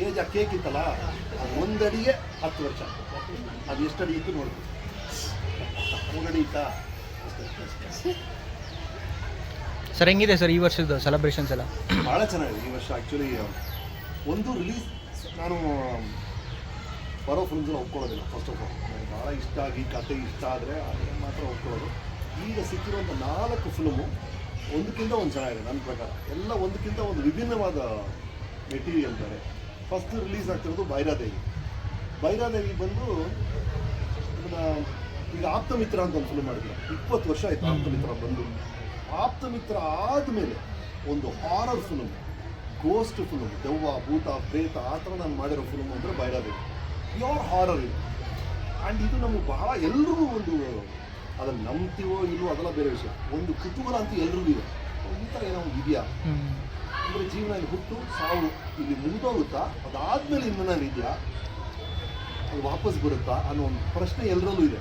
Age ಆ cake ಇತ್ತಲ್ಲ ಒಂದಡಿಗೆ ಹತ್ತು ವರ್ಷ ಅದು ಎಷ್ಟಡಿ ಇತ್ತು ನೋಡ್ಬೇಕು ಮೂರಡಿ ಇತ್ತಾ. ಸರ್, ಹೆಂಗಿದೆ ಸರ್ ಈ ವರ್ಷದ ಸೆಲೆಬ್ರೇಷನ್ಸ್ ಎಲ್ಲ ಭಾಳ ಚೆನ್ನಾಗಿದೆ ಈ ವರ್ಷ ಆ್ಯಕ್ಚುಲಿ ಒಂದು ರಿಲೀಸ್ ನಾನು ಬರೋ ಫಿಲ್ಮ್ಸ್ನ ಒಪ್ಕೊಳ್ಳೋದಿಲ್ಲ ಫಸ್ಟ್ ಆಫ್ ಆಲ್ ಭಾಳ ಇಷ್ಟ ಆಗಿ ಕತೆ ಇಷ್ಟ ಆದರೆ, ಅದನ್ನು ಮಾತ್ರ ಒಪ್ಕೊಳ್ಳೋದು ಈಗ ಸಿಕ್ಕಿರುವಂಥ ನಾಲ್ಕು ಫಿಲ್ಮು ಒಂದಕ್ಕಿಂತ ಒಂದು ಚೆನ್ನಾಗಿದೆ, ನನ್ನ ಪ್ರಕಾರ. ಎಲ್ಲ ಒಂದಕ್ಕಿಂತ ಒಂದು ವಿಭಿನ್ನವಾದ ಮೆಟೀರಿಯಲ್ ಬೇರೆ. ಫಸ್ಟ್ ರಿಲೀಸ್ ಆಗ್ತಿರೋದು ಭೈರಾದೇವಿ ಭೈರಾದೇವಿ ಬಂದು ಈಗ ಆಪ್ತಮಿತ್ರ ಅಂತ ಒಂದು ಫಿಲ್ಮ್ ಮಾಡಿದ್ರು. ಇಪ್ಪತ್ತು ವರ್ಷ ಆಯ್ತು ಆಪ್ತಮಿತ್ರ ಬಂದು. ಆಪ್ತಮಿತ್ರ ಆದಮೇಲೆ ಒಂದು ಹಾರರ್ ಫಿಲ್ಮ್ ಗೋಸ್ಟ್ ಫಿಲ್ಮ್ ದೆವ್ವ, ಭೂತ, ಪ್ರೇತ, ಆ ಥರ ನಾನು ಮಾಡಿರೋ ಫಿಲ್ಮ್ ಅಂದರೆ ಭೈರಾದೇವಿ ಪ್ಯೂರ್ ಹಾರರ್ ಇದು. ಆ್ಯಂಡ್ ಇದು ನಮಗೆ ಬಹಳ ಎಲ್ಲರೂ ಒಂದು ಅದನ್ನು ನಂಬ್ತೀವೋ ಇಲ್ವೋ ಅದೆಲ್ಲ ಬೇರೆ ವಿಷಯ. ಒಂದು ಕುತೂಹಲ ಅಂತ ಎಲ್ರಿಗೂ ಇದೆ. ಈ ಥರ ಏನೋ ಒಂದು ಇದೆಯಾ? ಅಂದರೆ ಜೀವನ ಇಲ್ಲಿ ಹುಟ್ಟು ಸಾವು ಇಲ್ಲಿ ಮುಗಿದೋಗುತ್ತಾ ಅದಾದ್ಮೇಲೆ ನಾನು ಇದೆಯಾ? ಅದು ವಾಪಸ್ ಬರುತ್ತಾ ಅನ್ನೋ ಒಂದು ಪ್ರಶ್ನೆ ಎಲ್ಲರಲ್ಲೂ ಇದೆ.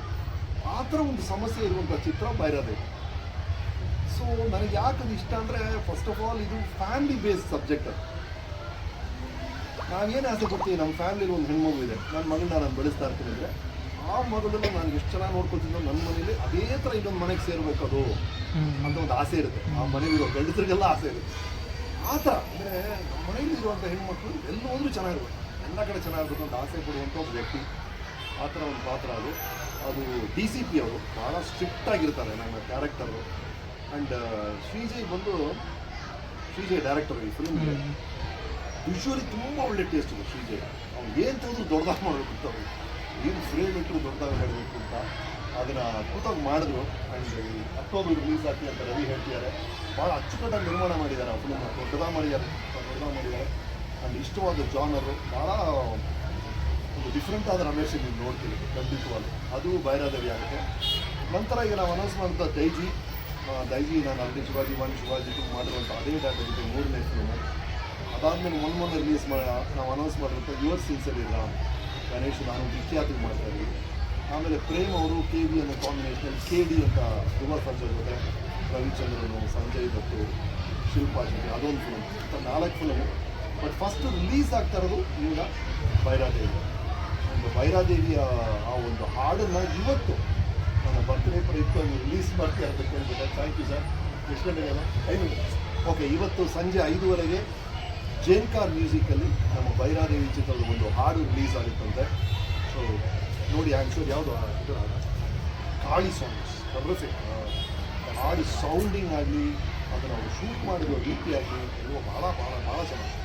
ಆ ಥರ ಒಂದು ಸಮಸ್ಯೆ ಇರುವಂಥ ಚಿತ್ರ ಬೈರದೇವಿ ಸೊ ನನಗೆ ಯಾಕೆ ಅದು ಇಷ್ಟ ಅಂದರೆ ಫಸ್ಟ್ ಆಫ್ ಆಲ್ ಇದು ಫ್ಯಾಮಿಲಿ ಬೇಸ್ಡ್ ಸಬ್ಜೆಕ್ಟ್ ಅದು. ನಾವೇನು ಆಸೆ ಪಡ್ತೀವಿ ನಮ್ಮ ಫ್ಯಾಮಿಲಿಲಿ ಒಂದು ಹೆಣ್ಮಗು ಇದೆ. ನನ್ನ ಮಗಳನ್ನ ನಾನು ಬೆಳೆಸ್ತಾ ಇರ್ತೀನಿ ಅಂದರೆ ಆ ಮಗಳನ್ನ ನಾನು ಎಷ್ಟು ಚೆನ್ನಾಗಿ ನೋಡ್ಕೊತಿದ್ದೋ ನನ್ನ ಮನೇಲಿ ಅದೇ ಥರ ಇನ್ನೊಂದು ಮನೆಗೆ ಸೇರ್ಬೇಕು ಅದು ಅಂತ ಒಂದು ಆಸೆ ಇರುತ್ತೆ. ಆ ಮನೆಯಲ್ಲಿರೋ ಗಂಡಸರಿಗೆಲ್ಲ ಆಸೆ ಇರುತ್ತೆ. ಆ ಥರ. ಅಂದರೆ ನಮ್ಮ ಮನೆಯಲ್ಲಿ ಇರುವಂಥ ಹೆಣ್ಮಕ್ಳು ಎಲ್ಲ ಹೋದ್ರೂ ಚೆನ್ನಾಗಿರ್ಬೇಕು. ಎಲ್ಲ ಕಡೆ ಚೆನ್ನಾಗಿರ್ಬೇಕು ಅಂತ ಆಸೆ ಪಡುವಂಥ ಒಂದು ವ್ಯಕ್ತಿ. ಆ ಥರ ಒಂದು ಪಾತ್ರ ಅದು. ಅದು ಡಿ ಸಿ ಪಿ ಅವರು. ಭಾಳ ಸ್ಟ್ರಿಕ್ಟ್ ಆಗಿರ್ತಾರೆ ನನ್ನ ಕ್ಯಾರೆಕ್ಟರು ಆ್ಯಂಡ್ ಶ್ರೀಜಯ್ ಬಂದು ಶ್ರೀಜಯ್ ಡೈರೆಕ್ಟರ್ ಈ ಫಿಲ್ಮ್ಗೆ ವಿಶ್ವಲಿ ತುಂಬ ಒಳ್ಳೆ ಟೇಸ್ಟ್ ಇದೆ ಶ್ರೀಜಯ್. ಅವ್ನು ಏನು ತೋದ್ರು ದೊಡ್ಡದಾಗಿ ಮಾಡಬೇಕು ಅಂತ ಅವ್ರು ಏನು ಇಟ್ಟರು ದೊಡ್ಡದಾಗಿ ಮಾಡಬೇಕು ಅಂತ ಅದನ್ನು ಅದ್ಭುತವಾಗಿ ಮಾಡಿದ್ರು. ಆ್ಯಂಡ್ ಅಕ್ಟೋಬರ್ ರಿಲೀಸ್ ಆಗ್ತಿ ಅಂತ ರವಿ ಹೇಳ್ತಿದ್ದಾರೆ. ಭಾಳ ಅಚ್ಚುಕಟ್ಟಾಗಿ ನಿರ್ಮಾಣ ಮಾಡಿದ್ದಾರೆ ಆ ಫಿಲ್ಮ್ ದೊಡ್ಡದಾಗ ಮಾಡಿದ್ದಾರೆ ದೊಡ್ಡದಾಗ ಮಾಡಿದ್ದಾರೆ ಆ್ಯಂಡ್ ಇಷ್ಟವಾದ ಜಾನರು ಭಾಳ ಒಂದು ಡಿಫ್ರೆಂಟ್ ಆದ ರಮೇಶ್ ನೀವು ನೋಡ್ತೀವಿ ಖಂಡಿತವಾಗಿ ಅದು ಬೈರಾದೇವಿ ಆಗುತ್ತೆ. ನಂತರ ಈಗ ನಾವು ಅನೌನ್ಸ್ ಮಾಡಿದ ದೈಜಿ. ದೈಜಿ ನಾನು ಅಲ್ಲಿ ಶಿವಾಜಿ ಒನ್ ಶಿವಾಜಿ ಟು ಮಾಡಿರುವಂಥ ಅದೇ ಡಾಟಾ ಜೊತೆ ಮೂರನೇ ಫಿಲ್ಮು ಅದಾದಮೇಲೆ ಮೊನ್ನೆ ಮೊನ್ನೆ ರಿಲೀಸ್ ಮಾಡಿ ನಾವು ಅನೌನ್ಸ್ ಮಾಡಿರುವಂಥ ಯುವರ್ ಸೀನ್ಸಲ್ಲಿ ರಾಮ್ ಗಣೇಶ್ ನಾನು ವಿಖ್ಯಾತಿಗೆ ಮಾಡ್ತಾ ಇದ್ದೀನಿ ಆಮೇಲೆ ಪ್ರೇಮ್ ಅವರು ಕೆ ವಿ ಅನ್ನೋ ಕಾಂಬಿನೇಷನ್ ಕೆ ಡಿ ಅಂತ ಯುವ ಸಂಜಯ್ ಜೊತೆ ರವಿಚಂದ್ರನು, ಸಂಜಯ್ ದತ್ತು ಶಿಲ್ಪಾ ಶೆಟ್ಟಿ ಅದೊಂದು ಫಿಲ್ಮ್ ಅಂತ ನಾಲ್ಕು ಫಿಲಮು ಬಟ್ ಫಸ್ಟ್ ರಿಲೀಸ್ ಆಗ್ತಾ ಇರೋದು ಈಗ ಬೈರಾದೇವಿ. ಒಂದು ಬೈರಾದೇವಿಯ ಆ ಒಂದು ಹಾಡನ್ನು ಇವತ್ತು ನನ್ನ ಬರ್ತ್ಡೇ ಪ್ರಯುಕ್ತ ರಿಲೀಸ್ ಮಾಡ್ತಾ ಅಂತ ಹೇಳ್ಬಿಟ್ಟೆ ಥ್ಯಾಂಕ್ ಯು ಸರ್ ಎಷ್ಟು ಗಂಟೆಗೆ? ಐದು ಓಕೆ ಇವತ್ತು ಸಂಜೆ ಐದೂವರೆಗೆ ಜೇನ್ಕಾರ್ ಮ್ಯೂಸಿಕಲ್ಲಿ ನಮ್ಮ ಬೈರಾದೇವಿ ಚಿತ್ರದ ಒಂದು ಹಾಡು ರಿಲೀಸ್ ಆಗುತ್ತಂತೆ. ಸೊ ನೋಡಿ ಆನ್ಸರ್ ಯಾವುದು ಹಾಡ ಕಾಳಿ ಸಾಂಗ್ಸ್ ಟರ್ರಿಫಿಕ್ ಹಾಡು ಸೌಂಡಿಂಗ್ ಆಗಲಿ ಅದನ್ನು ಅವರು ಶೂಟ್ ಮಾಡಿರೋ ರೀತಿ ಆಗಲಿ ಎಲ್ಲವೂ ಭಾಳ ಭಾಳ ಭಾಳ ಚೆನ್ನಾಗಿ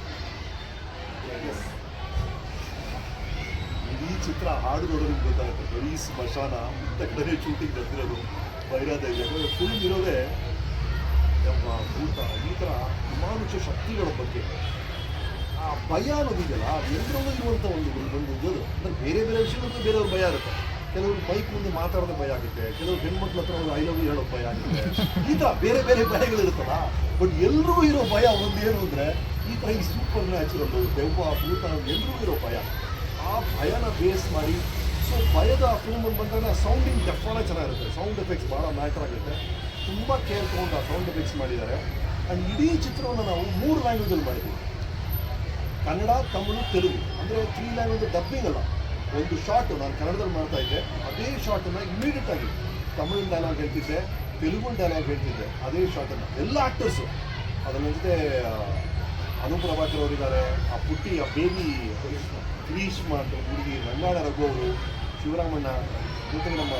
ಇಡೀ ಚಿತ್ರ ಹಾಡು ನೋಡೋದಕ್ಕೆ ಗೊತ್ತಾಗುತ್ತೆ. ಬರೀ ಸ್ಮಶಾನ ಇಂಥ ಕಡೆ ಶೂಟಿಂಗ್ ಬಂದಿರೋದು ಬೈರಾದೇವಿ. ಯಾಕಂದರೆ ಫುಲ್ ಇರೋದೇ ಯಪ್ಪ, ಭೂತ ಈ ಥರ ಅಮಾನುಷ ಶಕ್ತಿಗಳ ಬಗ್ಗೆ. ಆ ಭಯ ಅನ್ನೋದಿದೆಯಲ್ಲ, ಅದು ಎಲ್ಲರಲ್ಲೂ ಇರುವಂಥ ಒಂದು ಒಂದು ಇದು. ಅಂದರೆ ಬೇರೆ ಬೇರೆ ವಿಷಯಗಳು ಬೇರೆಯವ್ರ ಭಯ ಇರುತ್ತೆ. ಕೆಲವರು ಬೈಕ್ ಮುಂದೆ ಮಾತಾಡೋದು ಭಯ ಆಗುತ್ತೆ, ಕೆಲವರು ಹೆಣ್ಮಕ್ಳ ಹತ್ರ ಐ ಲವ್ ಯು ಹೇಳೋ ಭಯ ಆಗುತ್ತೆ. ಈ ಥರ ಬೇರೆ ಬೇರೆ ಭಯಗಳು ಇರುತ್ತಲ್ಲ ಬಟ್ ಎಲ್ಲರೂ ಇರೋ ಭಯ ಒಂದೇನು ಅಂದರೆ, ಈ ಥರ ಈ ಸೂಪರ್ ನ್ಯಾಚುರಲ್ಲು ದೆವ್ವ, ಭೂತ, ಎಲ್ರಿಗೂ ಇರೋ ಭಯ. ಆ ಭಯನ ಬೇಸ್ ಮಾಡಿ ಸೊ ಭಯದ ಫಿಲ್ಮ್ ಬಂದಾಗ ಸೌಂಡಿಂಗ್ ಡೆಫಾನ ಚೆನ್ನಾಗಿರುತ್ತೆ. ಸೌಂಡ್ ಎಫೆಕ್ಟ್ಸ್ ಭಾಳ ಮ್ಯಾಟರ್ ಆಗುತ್ತೆ. ತುಂಬ ಕೇರ್ ತೊಗೊಂಡು ಆ ಸೌಂಡ್ ಎಫೆಕ್ಟ್ಸ್ ಮಾಡಿದ್ದಾರೆ. ಆ್ಯಂಡ್ ಇಡೀ ಚಿತ್ರವನ್ನು ನಾವು ಮೂರು ಲ್ಯಾಂಗ್ವೇಜಲ್ಲಿ ಮಾಡಿದ್ದೀವಿ. ಕನ್ನಡ, ತಮಿಳು, ತೆಲುಗು. ಅಂದರೆ ತ್ರೀ ಲ್ಯಾಂಗ್ವೇಜ್ ಡಬ್ಬಿಂಗ್ ಅಲ್ಲ ಒಂದು ಶಾರ್ಟ್ ನಾನು ಕನ್ನಡದಲ್ಲಿ ಮಾಡ್ತಾ ಇದ್ದೆ. ಅದೇ ಶಾರ್ಟನ್ನು ಇಮಿಡಿಯೇಟ್ ಆಗಿ ತಮಿಳು ಡೈಲಾಗ್ ಹೇಳ್ತಿದ್ದೆ ತೆಲುಗು ಡೈಲಾಗ್ ಹೇಳ್ತಿದ್ದೆ. ಅದೇ ಶಾರ್ಟನ್ನು ಎಲ್ಲ ಆ್ಯಕ್ಟರ್ಸು ಅದನ್ನ ಜೊತೆ ಅನು ಪ್ರಭಾಕರ್ ಅವರಿದ್ದಾರೆ, ಆ ಪುಟ್ಟಿ, ಆ ಬೇಬಿ ಗಿರೀಶ್ ಅಂತ ಹುಡುಗಿ, ರಂಗಾಣ ರಘು ಅವರು, ಶಿವರಾಮಣ್ಣ, ಜೊತೆಗೆ ನಮ್ಮ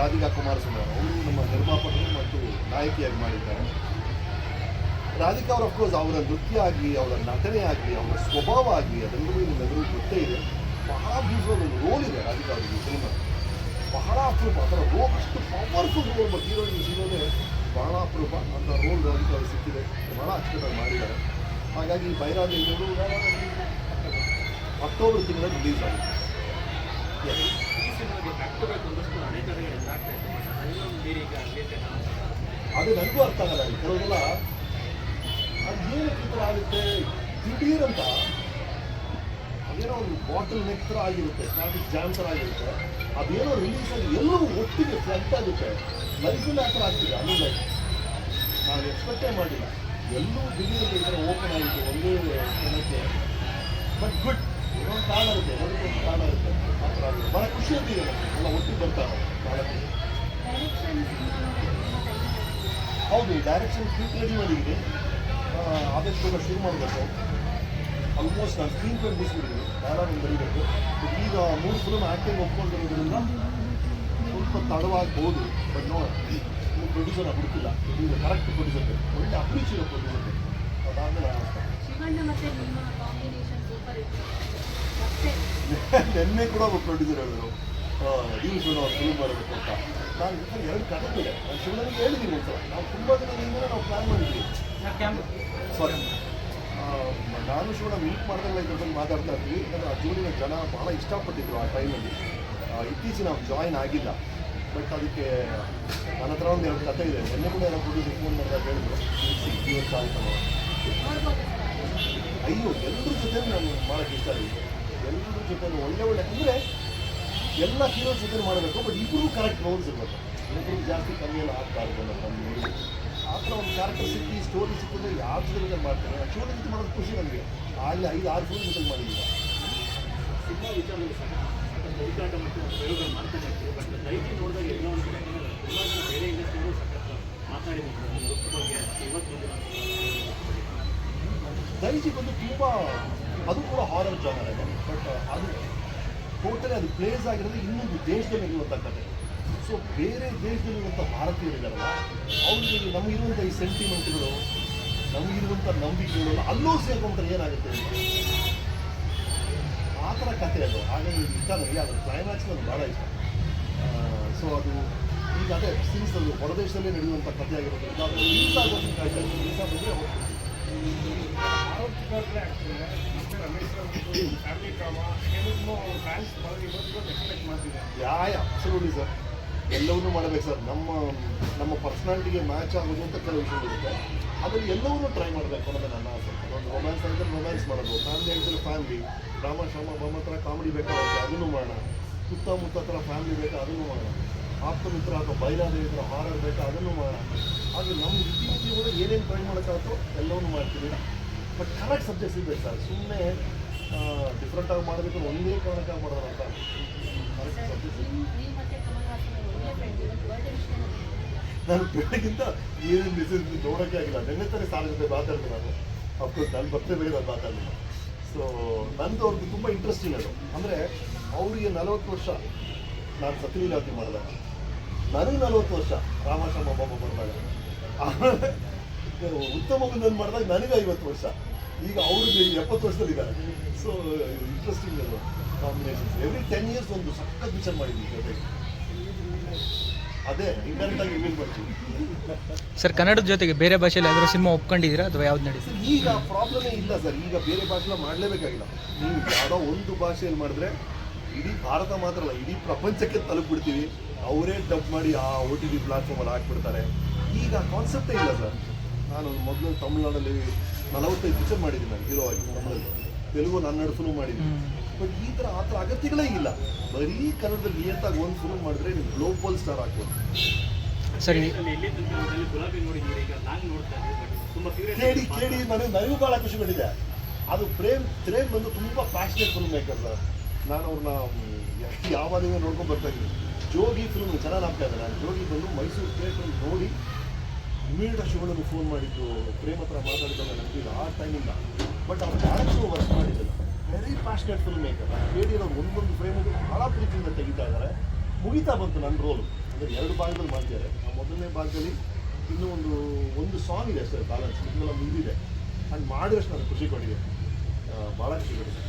ರಾಧಿಕಾ ಕುಮಾರಸ್ವಾಮಿ ಅವರು ನಮ್ಮ ನಿರ್ಮಾಪಕರು ಮತ್ತು ನಾಯಕಿಯಾಗಿ ಮಾಡಿದ್ದಾರೆ. ರಾಧಿಕಾ ಅವರು ಅಫ್ಕೋರ್ಸ್ ಅವರ ನೃತ್ಯ ಆಗಲಿ ಅವರ ನಟನೆ ಆಗಲಿ ಅವರ ಸ್ವಭಾವ ಆಗಲಿ ಅದೆಲ್ಲವೂ ನಿಮ್ಮೆಲ್ಲರೂ ಗೊತ್ತೇ ಇದೆ. ಬಹಳ ಬ್ಯೂಟಿಫುಲ್ ಒಂದು ರೋಲ್ ಇದೆ ರಾಧಿಕಾ ಅವರಿಗೆ ಸಿನಿಮಾ ಬಹಳ ಅಪರೂಪ ಅದರ ರೋಲ್ ಅಷ್ಟು ಪವರ್ಫುಲ್ ರೋಲ್ ಬಟ್ ಹೀರೋಯಿನ್ ಸಿಗೋದೇ ಬಹಳ ಅಪರೂಪ. ಅಂತ ರೋಲ್ ರಾಧಿಕಾ ಅವರು ಸಿಕ್ಕಿದೆ. ಬಹಳ ಅಚ್ಚುಕಟ್ಟಾಗಿ ಮಾಡಿದ್ದಾರೆ. ಹಾಗಾಗಿ ಬೈರಾದೇವಿಯವರು ಅಕ್ಟೋಬರ್ ತಿಂಗಳಲ್ಲಿ ರಿಲೀಸ್ ಆಗಿದೆ. ಅದೇ ನನಗೂ ಅರ್ಥ ಆಗಲ್ಲ. ಈ ಕೆಲವರೆಲ್ಲ ಅದು ಏನಕ್ಕೆ ಈ ಥರ ಆಗುತ್ತೆ ದಿಢೀರಂತ ಅದೇನೋ ಒಂದು ಬಾಟಲ್ ನೆಕ್ ಥರ ಆಗಿರುತ್ತೆ ಟ್ರಾಫಿಕ್ ಜಾಮ್ ಥರ ಆಗಿರುತ್ತೆ. ಅದೇನೋ ರಿಲೀಸ್ ಆಗಿ ಎಲ್ಲವೂ ಒಟ್ಟಿಗೆ ಫ್ಲಕ್ಟ್ ಆಗುತ್ತೆ. ಲೈಫಲ್ಲಿ ಆ ಥರ ಆಗ್ತಿದೆ ಅದು ಲೈಫ್ ನಾನು ಎಕ್ಸ್ಪೆಕ್ಟೇ ಮಾಡಿಲ್ಲ ಎಲ್ಲೂ ದಿಢೀರ್ ಈ ಥರ ಓಪನ್ ಆಗಿದೆ ಒಂದೇ ಜನಕ್ಕೆ ಬಟ್ ಗುಡ್ ಇನ್ನೊಂದು ಕಾಲ ಇರುತ್ತೆ ಒಂದು ಕಾಲ ಇರುತ್ತೆ. ಆ ಥರ ಆಗಿದೆ. ಭಾಳ ಖುಷಿ ಅಂತಿದೆ ಎಲ್ಲ ಒಟ್ಟಿಗೆ ಬರ್ತಾರೆ ಕಾಲಕ್ಕೆ ಹೌದು ಡೈರೆಕ್ಷನ್ ಕ್ಲಿಕ್ ರೆಡಿ ಮಾಡಿದ್ದೀನಿ ಆ, ಆದಷ್ಟು ಬೇಗ ಶುರು ಮಾಡಬೇಕು. ಆಲ್ಮೋಸ್ಟ್ ನಾನು ಸ್ಕ್ರೀನ್ ಪ್ಲೇ ಮುಗಿಸ್ಬಿಟ್ಟಿದ್ದೀನಿ. ಒಂದು ಬರೀಬೇಕು. ಈಗ ಮೂರು ಫಿಲಮ್ ಆ್ಯಕ್ಟಿಂಗ್ ಒಪ್ಕೊಂಡಿರೋದ್ರಿಂದ ಸ್ವಲ್ಪ ತಡವಾಗ್ಬೋದು. ಬಟ್ ನೋಡಿ ಪ್ರೊಡ್ಯೂಸರ್ ಹುಡುಕಿಲ್ಲ. ಈಗ ಕರೆಕ್ಟ್ ಪ್ರೊಡ್ಯೂಸರ್ ಬೇಕು ಒಳ್ಳೆ ಅಪ್ರೀಚಿರೋ ಪ್ರೊಡ್ಯೂಸರ್ ಬೇಕು ಅದಾದಮೇಲೆ ನಿನ್ನೆ ಕೂಡ ಒಬ್ಬ ಪ್ರೊಡ್ಯೂಸರ್ ಹೇಳಿದ್ರು. ನೀವು ಅವ್ರು ಫಿಲ್ಮ್ ಮಾಡಬೇಕು ಅಂತ. ನಾನು ಎರಡು ಎರಡು ಇದೆ. ನಾನು ಶಿವಣ್ಣನಿಗೆ ಹೇಳಿದ್ದೀನಿ ಒಂದ್ಸಲ. ನಾವು ತುಂಬ ದಿನದಿಂದ ನಾವು ಪ್ಲ್ಯಾನ್ ಮಾಡಿದ್ವಿ. ಸಾರಿ ನಾನು ಶಿವಣ್ಣ ಮೀಟ್ ಮಾಡಿದಾಗ ಇದ್ರ ಬಗ್ಗೆ ಮಾತಾಡ್ತಾ ಇರ್ತೀವಿ ಯಾಕಂದ್ರೆ ಆ ಜೋಡಿನ ಜನ ಭಾಳ ಇಷ್ಟಪಟ್ಟಿದ್ರು ಆ ಟೈಮಲ್ಲಿ ಇತ್ತೀಚಿನ ನಾವು ಜಾಯಿನ್ ಆಗಿಲ್ಲ. ಬಟ್ ಅದಕ್ಕೆ ನನ್ನ ಹತ್ರ ಒಂದು ಎರಡು ಕಥೆ ಇದೆ. ನಿನ್ನೆ ಕೂಡ ಏನೋ ಪ್ರೊಡ್ಯೂಸರ್ ಫೋನ್ ಮಾಡಿದಾಗ ಹೇಳಿದ್ರು. ಇವತ್ತು ಅಯ್ಯೋ ಎಲ್ಲರ ಜೊತೆ ನಾನು ಮಾಡೋಕ್ಕೆ ಇಷ್ಟ ಆಗಿದೆ ಎಲ್ಲರ ಜೊತೆ ಒಳ್ಳೆ ಒಳ್ಳೆ ಅಂದರೆ ಎಲ್ಲ ಹೀರೋ ಜೊತೆ ಮಾಡಬೇಕು ಬಟ್ ಇಬ್ಬರು ಕರೆಕ್ಟ್ ರೋಲ್ಸ್ ಇರಬೇಕು. ಇಬ್ಬರು ಜಾಸ್ತಿ ಕಮ್ಮಿ ಎಲ್ಲ ಇರ್ಬೋದು ನಮ್ಮ ಆ ಥರ ಒಂದು ಕ್ಯಾರೆಕ್ಟರ್ ಸಿಕ್ಕಿ ಸ್ಟೋರಿ ಸಿಕ್ಕಿದ್ರೆ ಯಾವ ಜೊತೆ ಮಾಡ್ತಾರೆ. ಜೊತೆ ಮಾಡೋದು ಖುಷಿ ನನಗೆ ಅಲ್ಲಿ ಐದು ಆರು ಫಿಲ್ಮ್ ಜೊತೆ ಮಾಡಿಲ್ಲ ಸಿನಿಮಾ ವಿಚಾರದಲ್ಲಿ ಸಾಕಷ್ಟು ಹುಡುಕಾಟ ಮತ್ತು ಪ್ರಯೋಗ ಮಾಡ್ತಾನೆ ಇರ್ತೀವಿ ಬಟ್ ನೋಡಿದಾಗ ಎಲ್ಲೋ ಒಂದು ಕಡೆ ತುಂಬ ಜನ ಬೇರೆ ಮಾತಾಡಿದ್ರು ಬಗ್ಗೆ ಇವತ್ತು ದೈಜಿ ಬಂದು ತುಂಬ ಅದು ಕೂಡ ಹಾರರ್ ಜಾನರ್ ಇದೆ ಬಟ್ ಅದು ಟೋಟಲಿ ಅದು ಪ್ಲೇಸ್ ಆಗಿರೋದು ಇನ್ನೊಂದು ದೇಶದಲ್ಲಿ ಇರುವಂಥ ಕಥೆ. ಸೊ ಬೇರೆ ದೇಶದಲ್ಲಿರುವಂಥ ಭಾರತೀಯರಿದ್ದಾರಲ್ಲ ಅವರಿಗೆ ನಮಗಿರುವಂಥ ಈ ಸೆಂಟಿಮೆಂಟ್ಗಳು ನಮಗಿರುವಂಥ ನಂಬಿಕೆಗಳು ಅಲ್ಲೂ ಸೇರ್ಕೊಂಡ್ರೆ ಏನಾಗುತ್ತೆ. ಆ ಥರ ಕಥೆ ಅದು. ಹಾಗಾಗಿ ಇಷ್ಟ ನನಗೆ ಅದು ಕ್ಲೈಮ್ಯಾಕ್ಸ್ ನನಗೆ ಭಾಳ ಇಷ್ಟ. ಸೊ ಅದು ಈಗ ಅದೇ ಸಿನ್ಸ್ ಅದು ಹೊರದೇಶದಲ್ಲೇ ನಡೆಯುವಂಥ ಕಥೆ ಆಗಿರೋದ್ರಿಂದ ಅದು ಇಂಥ ಆಗೋದು ಕಾಯ್ತಾ ಇತ್ತು ಎಕ್ಸ್ಪೆಕ್ಟ್ ಬಂದರೆ ಯಾ ಅಬ್ಸಲ್ಯೂಟ್ಲಿ ಸರ್ ಎಲ್ಲವನ್ನೂ ಮಾಡಬೇಕು ಸರ್. ನಮ್ಮ ನಮ್ಮ ಪರ್ಸ್ನಾಲಿಟಿಗೆ ಮ್ಯಾಚ್ ಆಗೋದು ಅಂತ ಕೆಲವು ವಿಷಯಗಳಿರುತ್ತೆ ಅದನ್ನು ಎಲ್ಲವನ್ನೂ ಟ್ರೈ ಮಾಡಬೇಕು ಅನ್ನೋದು ನನ್ನ ಆಸೆ. ಒಂದು ರೊಮ್ಯಾನ್ಸ್ ಆಗಿದ್ರೆ ರೊಮ್ಯಾನ್ಸ್ ಮಾಡೋದು ಫ್ಯಾಮಿಲಿ ಆಗಿದ್ರೆ ಫ್ಯಾಮಿಲಿ ಡ್ರಾಮಾ ಶ್ರಾಮ ಬೊಮ್ಮ ಥರ ಕಾಮಿಡಿ ಬೇಕಾಗುತ್ತೆ ಅದನ್ನು ಮಾಡೋಣ. ಸುತ್ತಮುತ್ತ ಥರ ಫ್ಯಾಮಿಲಿ ಬೇಕಾ? ಅದನ್ನು ಮಾಡೋಣ. ಆಪ್ತ ಮಿತ್ರ ಅಥವಾ ಬೈಲಾದೇವಿ ಇದ್ರೆ ಹಾರರ್ ಬೇಕಾ? ಅದನ್ನು ಮಾಡೋಣ. ಹಾಗೆ ನಮ್ಮ ರೀತಿ ಏನೇನು ಟ್ರೈ ಮಾಡೋಕ್ಕಾಗುತ್ತೋ ಎಲ್ಲವನ್ನೂ ಮಾಡ್ತೀವಿ. ಬಟ್ ಕರೆಕ್ಟ್ ಸಬ್ಜೆಕ್ಟ್ ಇದೆ ಸರ್. ಸುಮ್ಮನೆ ಡಿಫ್ರೆಂಟಾಗಿ ಮಾಡಬೇಕು ಒಂದೇ ಕಾರಣಕ್ಕಾಗಿ ಮಾಡೋದಂತ ಕರೆಕ್ಟ್ ಸಬ್ಜೆಕ್ಟ್ ನಿಮ್ಮ ನೀವು ಮತ್ತೆ ಕಮಲ್ ಹಾಸನ್ ಅವರು ಒಳ್ಳೆ ಫ್ರೆಂಡ್ ಇವತ್ತು ಬರ್ಡೇ ವಿಷಯ ನಾನು ಬೆಳಗ್ಗಿಂತ ಏನೇನು ಮೆಸೇಜ್ ನೋಡೋಕ್ಕೆ ಆಗಿಲ್ಲ. ನೆನ್ನೆ ತಾನೇ ಸಾಲ ಜೊತೆ ಮಾತಾಡಿದೆ ನಾನು. ಅಫ್ಕೋರ್ಸ್ ನಾನು ಬರ್ತೇ ಬೇಗ ನಾನು ಮಾತಾಡಲಿಲ್ಲ. ಸೊ ನಂದು ಅವ್ರಿಗೆ ತುಂಬ ಇಂಟ್ರೆಸ್ಟಿಂಗ್ ಅದು. ಅಂದರೆ, ಅವರಿಗೆ ನಲವತ್ತು ವರ್ಷ ನಾನು ಸತ್ಯಲೀಲಾವತಿ ಮಾಡಿದಾಗ ನನಗೆ ನಲವತ್ತು ವರ್ಷ ರಾಮಾಶ್ರಮ ಬಾಬಾ ಬಂದಾಗ. ಉತ್ತಮ ಮಾಡಿದಾಗ ನನಗೆ ಐವತ್ತು ವರ್ಷ. ಈಗ ಅವ್ರಿಗೆ ಎಪ್ಪತ್ತು ವರ್ಷದಲ್ಲಿದ್ದಾರೆ ಸೊ ಇಂಟ್ರೆಸ್ಟಿಂಗ್ ಅದು. ಕಾಂಬಿನೇಷನ್ಸ್ ಎವ್ರಿ ಟೆನ್ ಇಯರ್ಸ್ ಒಂದು ಸಖತ್ ಮಿಷನ್ ಮಾಡಿದ್ದೀನಿ ಜೊತೆಗೆ ಅದೇ ಸರ್ ಕನ್ನಡದ ಜೊತೆಗೆ ಬೇರೆ ಭಾಷೆಯಲ್ಲಿ ಯಾವ್ದಾದ್ರು ಸಿನಿಮಾ ಒಪ್ಕೊಂಡಿದ್ದೀರಾ ಅಥವಾ ಯಾವ್ದು ನಡೀತು ಸರ್, ಈಗ ಪ್ರಾಬ್ಲಮೇ ಇಲ್ಲ ಸರ್. ಈಗ ಬೇರೆ ಭಾಷೆಲ್ಲ ಮಾಡಲೇಬೇಕಾಗಿಲ್ಲ. ನೀವು ಯಾವುದೋ ಒಂದು ಭಾಷೆಯಲ್ಲಿ ಮಾಡಿದ್ರೆ ಇಡೀ ಭಾರತ ಮಾತ್ರ ಅಲ್ಲ ಇಡೀ ಪ್ರಪಂಚಕ್ಕೆ ತಲುಪಿಬಿಡ್ತೀವಿ. ಅವರೇ ಡಬ್ ಮಾಡಿ ಆ ಓ ಟಿ ಟಿ ಪ್ಲಾಟ್ಫಾರ್ಮಲ್ಲಿ ಹಾಕ್ಬಿಡ್ತಾರೆ. ಈಗ ಕಾನ್ಸೆಪ್ಟೇ ಇಲ್ಲ ಸರ್. ನಾನು ಮೊದಲು ತಮಿಳ್ನಾಡಲ್ಲಿ ನಲವತ್ತೈದು ಪಿಕ್ಚರ್ ಮಾಡಿದ್ದೀನಿ ನಾನು ಹೀರೋ ಆಗಿ ತಮಿಳಲ್ಲಿ ತೆಲುಗು ನನ್ನ ಫಿಲ್ಮ್ ಮಾಡಿದ್ದೀನಿ ಬಟ್ ಈ ಥರ ಆ ಥರ ಅಗತ್ಯಗಳೇ ಇಲ್ಲ. ಬರೀ ಕನ್ನಡದಲ್ಲಿ ನಿಯತ್ತಾಗಿ ಒಂದು ಫಿಲ್ಮ್ ಮಾಡಿದ್ರೆ ನೀವು ಗ್ಲೋಬಲ್ ಸ್ಟಾರ್ ಆಗ್ಬೋದು. ಸರಿ. ಅಲ್ಲಿ ಇಲ್ಲಿ ತನಕ ಗುಲಾಬಿ ನೋಡಿದ್ದೀವಿ ಈಗ ನಾನು ನೋಡ್ತಾ ಬಟ್ ತುಂಬ ಕೇಳಿ ಕೇಳಿ ನನಗೆ ನನಗೂ ಭಾಳ ಖುಷಿ ಪಟ್ಟಿದೆ. ಅದು ಪ್ರೇಮ್ ಪ್ರೇಮ್ ಬಂದು ತುಂಬ ಪ್ಯಾಷನೇಟ್ ಫಿಲ್ಮ್ ಮೇಕರ್ ಸರ್ ನಾನು ಅವ್ರನ್ನ ಯಾವಾಗಲೂ ನೋಡ್ಕೊಂಡು ಬರ್ತಾ ಇದ್ದೀನಿ. ಜೋಗಿ ಫಿಲ್ಮ್ ಚೆನ್ನಾಗಿ ಆಗ್ತಾ ಇದೆ. ನಾನು ಜೋಗಿ ಬಂದು ಮೈಸೂರು ಥಿಯೇಟ್ರಲ್ಲಿ ನೋಡಿ ಇಮಿಡಿಯೇಟ್ ಶಿವಣ್ಣನಿಗೆ ಫೋನ್ ಮಾಡಿದ್ದು. ಪ್ರೇಮ್ ಹತ್ರ ಮಾತಾಡಿದಾಗ ನನಗೆ ಆ ಟೈಮಿಂದ ಬಟ್ ಅವ್ರು ಡೈರೆಕ್ಷನ್ ವರ್ಕ್ ಮಾಡಿದ್ದಿಲ್ಲ. ವೆರಿ ಪ್ಯಾಷನೇಟ್ ಫಿಲ್ಮ್ ಮೇಕರ್ ಒಂದು ಒಂದೊಂದು ಫ್ರೇಮಿಗೆ ಭಾಳ ಪ್ರೀತಿಯಿಂದ ತೆಗಿತಾ ಇದ್ದಾರೆ. ಮುಗಿತಾ ಬಂತು ನನ್ನ ರೋಲು ಅಂದರೆ ಎರಡು ಭಾಗದಲ್ಲಿ ಮಾಡಿದ್ದಾರೆ ಆ ಮೊದಲನೇ ಭಾಗದಲ್ಲಿ ಇನ್ನೂ ಒಂದು ಒಂದು ಸಾಂಗ್ ಇದೆ ಸರ್ ಬ್ಯಾಲೆನ್ಸ್ ಇದೆಲ್ಲ ಮುಗಿದಿದೆ. ಹಂಗೆ ಮಾಡಿದಷ್ಟು ನಾನು ಖುಷಿ ಕೊಟ್ಟಿದೆ ಭಾಳ ಖುಷಿ ಕೊಟ್ಟಿದೆ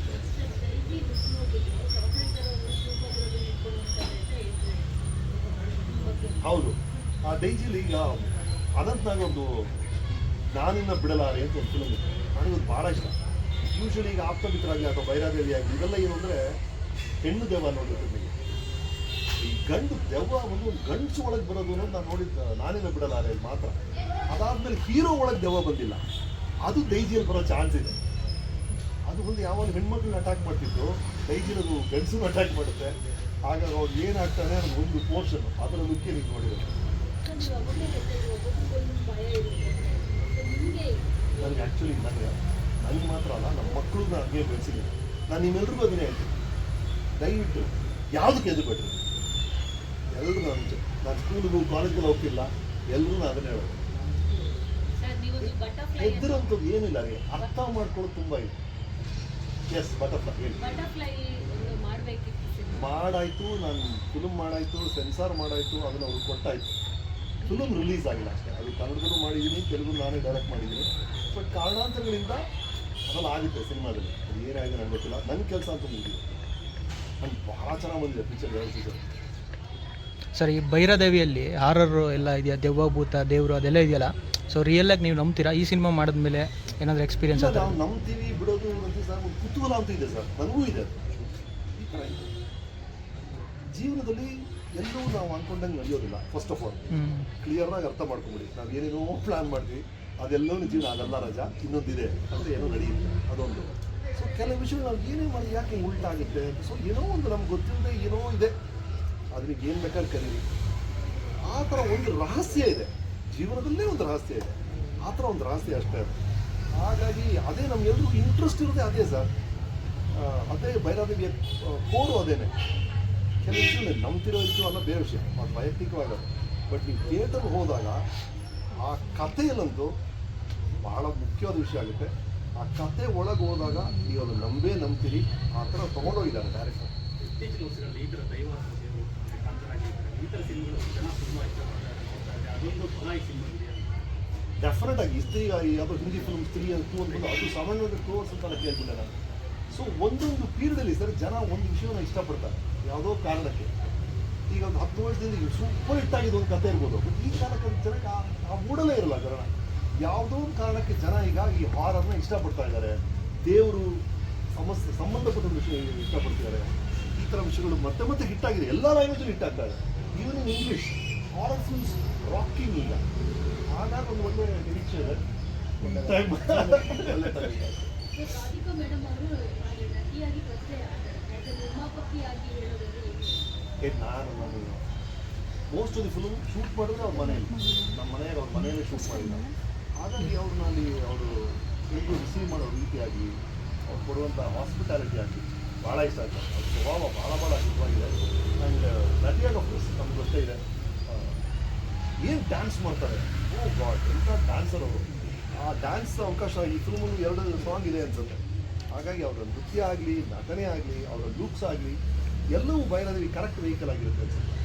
ಹೌದು. ಆ ಡೈಜಿಲಿ ಈಗ ಅದಂತ ಒಂದು ನಾನಿನ್ನ ಬಿಡಲಾರೆ ಅಂತ ಒಂದು ಫಿಲಮ್ ಇದೆ. ನನಗೆ ಭಾಳ ಇಷ್ಟ. ಯೂಶಲಿ ಈಗ ಆಪ್ತಮಿತ್ರಾಗಲಿ ಅಥವಾ ಬೈರಾದೇವಿ ಆಗಲಿ ಇವೆಲ್ಲ ಏನು ಅಂದರೆ ಹೆಣ್ಣು ದೆವ್ವ ನೋಡಿರ್ತೀನಿ ಈ ಗಂಡು ದೆವ್ವ ಒಂದು ಗಂಡು ಗಂಡಸು ಒಳಗೆ ಬರೋದು ಅನ್ನೋದು ನಾನು ನೋಡಿದ್ದ ನಾನಿನ್ನ ಬಿಡಲಾರೆ ಮಾತ್ರ. ಅದಾದ್ಮೇಲೆ ಹೀರೋ ಒಳಗೆ ದೆವ್ವ ಬಂದಿಲ್ಲ. ಅದು ಡೈಜಿಯಲ್ಲಿ ಬರೋ ಚಾನ್ಸ್ ಇದೆ. ಅದು ಒಂದು ಯಾವಾಗ ಹೆಣ್ಮಕ್ಳನ್ನ ಅಟ್ಯಾಕ್ ಮಾಡ್ತಿತ್ತು. ದೈಜಿಲ್ ಅದು ಗಂಡಸನ್ನು ಅಟ್ಯಾಕ್ ಮಾಡುತ್ತೆ. ಆಗ ಅವ್ರು ಏನಾಗ್ತಾನೆ ಅನ್ನೋದು ಒಂದು ಪೋರ್ಷನ್ ಅದರ ಮುಖ್ಯ ನೀವು ನೋಡಿದ್ರೆ. ನಿಮಗೆ ನನಗೆ ಆ್ಯಕ್ಚುಲಿ ನನಗೆ ನನಗೆ ಮಾತ್ರ ಅಲ್ಲ ನಮ್ಮ ಮಕ್ಕಳು ನಾನು ಹಂಗೆ ಬೆಳೆಸಿದ್ದೀನಿ. ನಾನು ನಿಮ್ಮೆಲ್ರಿಗೂ ಅದನ್ನೇ ಹೇಳ್ತೀನಿ. ದಯವಿಟ್ಟು ಯಾವುದಕ್ಕೆ ಎದುರುಬೇಡ್ರಿ ಎಲ್ಲರೂ ನಾನು ನಾನು ಸ್ಕೂಲಿಗೂ ಕಾಲೇಜ್ಗೂ ಹೋಗ್ತಿಲ್ಲ ಎಲ್ಲರೂ ನಾನು ಅದನ್ನೇ ಹೇಳೋದು. ಎದ್ದಿರೋಂಥದ್ದು ಏನಿಲ್ಲ ರೀ ಅರ್ಥ ಮಾಡ್ಕೊಳ್ಳೋದು ತುಂಬ ಇದೆ. ಎಸ್ ಬಟರ್ಫ್ಲೈ ಹೇಳಿ. ಮಾಡಾಯ್ತು ನಾನು ಫಿಲ್ಮ್ ಮಾಡಾಯ್ತು ಸೆನ್ಸಾರ್ ಮಾಡಾಯ್ತು ಅದನ್ನು ಅವ್ರಿಗೆ ಕೊಟ್ಟಾಯ್ತು. ಫಿಲ್ಮ್ ರಿಲೀಸ್ ಆಗಿಲ್ಲ ಅಷ್ಟೇ. ಅದು ಕನ್ನಡದಲ್ಲೂ ಮಾಡಿದ್ದೀನಿ ತೆಲುಗು ನಾನೇ ಡೈರೆಕ್ಟ್ ಮಾಡಿದ್ದೀನಿ ಬಟ್ ಕಾರಣಾಂತರಗಳಿಂದ ಅದೆಲ್ಲ ಆಗುತ್ತೆ ಸಿನಿಮಾದಲ್ಲಿ ಅದು ಏನಾಗಿದೆ ನನಗೆ ಗೊತ್ತಿಲ್ಲ. ನನ್ನ ಕೆಲಸ ಅಂತ ಮುಗಿದಿದೆ ನನಗೆ ಭಾಳ ಚೆನ್ನಾಗಿ ಬಂದಿದೆ ಪಿಕ್ಚರ್ ಎರಡು ಪಿಕ್ಚರ್ ಸರ್ ಈ ಭೈರದೇವಿಯಲ್ಲಿ ಹಾರರ್ ಎಲ್ಲ ಇದೆಯಾ? ದೆವ್ವಭೂತ ದೇವರು ಅದೆಲ್ಲ ಇದೆಯಲ್ಲ? ಸೊ ರಿಯಲ್ ಆಗಿ ನೀವು ನಂಬ್ತೀರಾ? ಈ ಸಿನಿಮಾ ಮಾಡಿದ್ಮೇಲೆ ಏನಾದರೂ ಎಕ್ಸ್ಪೀರಿಯನ್ಸ್ ಆದ್ರೆ ನಾವು ನಂಬ್ತೀವಿ ಬಿಡೋದು ಅಂತ ಸರ್ ಒಂದು ಕುತೂಹಲ ಅಂತ ಇದೆ ಸರ್. ನನಗೂ ಇದೆ. ಈ ಥರ ಇದೆ. ಜೀವನದಲ್ಲಿ ಎಲ್ಲೂ ನಾವು ಅಂದ್ಕೊಂಡಂಗೆ ನಡೆಯೋದಿಲ್ಲ ಫಸ್ಟ್ ಆಫ್ ಆಲ್ ಕ್ಲಿಯರ್ನಾಗಿ ಅರ್ಥ ಮಾಡ್ಕೊಂಬಿಡಿ. ನಾವು ಏನೇನೋ ಪ್ಲ್ಯಾನ್ ಮಾಡ್ತೀವಿ. ಅದೆಲ್ಲವೂ ಜೀವನ ಅದೆಲ್ಲ ರಜಾ ಇನ್ನೊಂದಿದೆ ಅಂದರೆ ಏನೋ ನಡೆಯುತ್ತೆ, ಅದೊಂದು. ಸೊ ಕೆಲವು ವಿಷಯಗಳು ನಾವು ಏನೇ ಮಾಡಿ ಯಾಕೆ ಉಲ್ಟಾಗುತ್ತೆ ಸೊ ಏನೋ ಒಂದು ನಮ್ಗೆ ಗೊತ್ತಿಲ್ಲದೆ ಏನೋ ಇದೆ. ಅದಕ್ಕೆ ಏನು ಬೇಕಾದ್ರೆ ಕರೀರಿ. ಆ ಥರ ಒಂದು ರಹಸ್ಯ ಇದೆ. ಜೀವನದಲ್ಲೇ ಒಂದು ರಹಸ್ಯ ಇದೆ. ಆ ಥರ ಒಂದು ರಹಸ್ಯ ಅಷ್ಟೇ ಅದು. ಹಾಗಾಗಿ ಅದೇ ನಮ್ಗೆಲ್ರಿಗೂ ಇಂಟ್ರೆಸ್ಟ್ ಇರೋದೇ ಅದೇ ಸರ್. ಅದೇ ಭೈರಾದೇವಿಯ ಕೋರು ಅದೇನೆ. ಕೆಲವು ವಿಷಯ ನಂಬ್ತಿರೋ ಇದ್ದು ಅಲ್ಲ, ಬೇರೆ ವಿಷಯ. ಅದು ವೈಯಕ್ತಿಕವಾಗದು ಬಟ್ ನೀವು ಥಿಯೇಟರ್ಗೆ ಹೋದಾಗ ಆ ಕಥೆಯಲ್ಲೊಂದು ಬಹಳ ಮುಖ್ಯವಾದ ವಿಷಯ ಆಗುತ್ತೆ. ಆ ಕತೆ ಒಳಗೆ ಹೋದಾಗ ನೀವು ಅದು ನಂಬೇ ನಂಬ್ತೀರಿ. ಆ ಥರ ತೊಗೊಂಡೋಗಿದ್ದಾರೆ ಡೈರೆಕ್ಟರ್ ಇತ್ತೀಚಿನ ವರ್ಷಗಳಲ್ಲಿ ಈ ಥರ ದೈವ ಈ ಥರ ಸಿನಿಮಾಗಳು ಜನ ತುಂಬ ಇಷ್ಟಪಡ್ತಾರೆ ಅದೊಂದು ಸಿನಿಮಾ ಡೆಫಿನೆಟ್ ಆಗಿ ಸ್ತ್ರೀ ಯಾವುದೋ ಹಿಂದಿ ಫಿಲ್ಮ್ ಸ್ತ್ರೀ ಟೂ ಅಂತ ಅದು ಸೆವೆನ್ ಹಂಡ್ರೆಡ್ ಕ್ರೋರ್ಸ್ ಅಂತ ಕೇಳ್ತಿದ್ದೆ ನಾನು. ಸೊ ಒಂದೊಂದು ಪೀರಿಯಡಲ್ಲಿ ಸರ್ ಜನ ಒಂದು ವಿಷಯವನ್ನು ಇಷ್ಟಪಡ್ತಾರೆ. ಯಾವುದೋ ಕಾರಣಕ್ಕೆ. ಈಗ ಒಂದು ಹತ್ತು ವರ್ಷದಿಂದ ಸೂಪರ್ ಹಿಟ್ ಆಗಿದ್ದು ಒಂದು ಕತೆ ಇರ್ಬೋದು. ಬಟ್ ಈ ಕಾರಣಕ್ಕೆ ಒಂದು ಜನಕ್ಕೆ ಆ- ಮೂಡಲೇ ಇರಲ್ಲ ಜನ ಯಾವುದೋ ಒಂದು ಕಾರಣಕ್ಕೆ ಜನ ಈಗ ಈ ಹಾರರ್ನ ಇಷ್ಟಪಡ್ತಾ ಇದ್ದಾರೆ. ದೇವರು ಸಮಸ್ಯೆ ಸಂಬಂಧಪಟ್ಟ ವಿಷಯ ಇಷ್ಟಪಡ್ತಿದ್ದಾರೆ. ಈ ಥರ ವಿಷಯಗಳು ಮತ್ತೆ ಮತ್ತೆ ಹಿಟ್ ಆಗಿದೆ. ಎಲ್ಲ ಲ್ಯಾಂಗ್ವೇಜಲ್ಲಿ ಹಿಟ್ ಆಗ್ತಾ ಇದೆ. Even in English horror films rocking ಈಗ. ಹಾಗಾಗಿ ಒಂದು ಒಳ್ಳೆ ನಿರೀಕ್ಷೆ ಇದೆ. ಒಳ್ಳೆ ಏ ನಾನು ನಾನು most of the film shoot ಮಾಡಿದ್ರೆ ಅವ್ರ ಮನೆಯಲ್ಲಿ. ನಮ್ಮ ಮನೆಯಾಗ ಅವ್ರ ಮನೆಯಲ್ಲೇ ಶೂಟ್ ಮಾಡಿಲ್ಲ ಹಾಗಾಗಿ ಅವ್ರನ್ನ ಅಲ್ಲಿ ಅವರು ಎಲ್ರು ರಿಸೀವ್ ಮಾಡೋ ರೀತಿಯಾಗಿ ಅವ್ರು ಕೊಡುವಂಥ ಹಾಸ್ಪಿಟಾಲಿಟಿ ಆಗಲಿ ಭಾಳ ಇಷ್ಟ ಆಯ್ತು. ಅವ್ರ ಸ್ವಭಾವ ಭಾಳ ಭಾಳ ಇಷ್ಟವಾಗಿದೆ ಆ್ಯಂಡ್ ನಟಿಯಾಗಿ ಆಫೀಸ್ ನಮ್ಗೆ ಗೊತ್ತೇ ಇದೆ ಏನು ಡ್ಯಾನ್ಸ್ ಮಾಡ್ತಾರೆ? ಓ ಗಾಡ್ ಎಂಥ ಡ್ಯಾನ್ಸರ್ ಅವರು? ಆ ಡ್ಯಾನ್ಸ್ ಅವಕಾಶ ಈ ಫಿಲ್ಮಲ್ಲಿ ಎರಡು ಸಾಂಗ್ ಇದೆ ಅನ್ಸುತ್ತೆ. ಹಾಗಾಗಿ ಅವರ ನೃತ್ಯ ಆಗಲಿ, ನಟನೆ ಆಗಲಿ, ಅವರ ಲುಕ್ಸ್ ಆಗಲಿ ಎಲ್ಲವೂ ಬಯಲಾದಲ್ಲಿ ಕರೆಕ್ಟ್ ವೆಹಿಕಲ್ ಆಗಿರುತ್ತೆ ಅನ್ಸುತ್ತೆ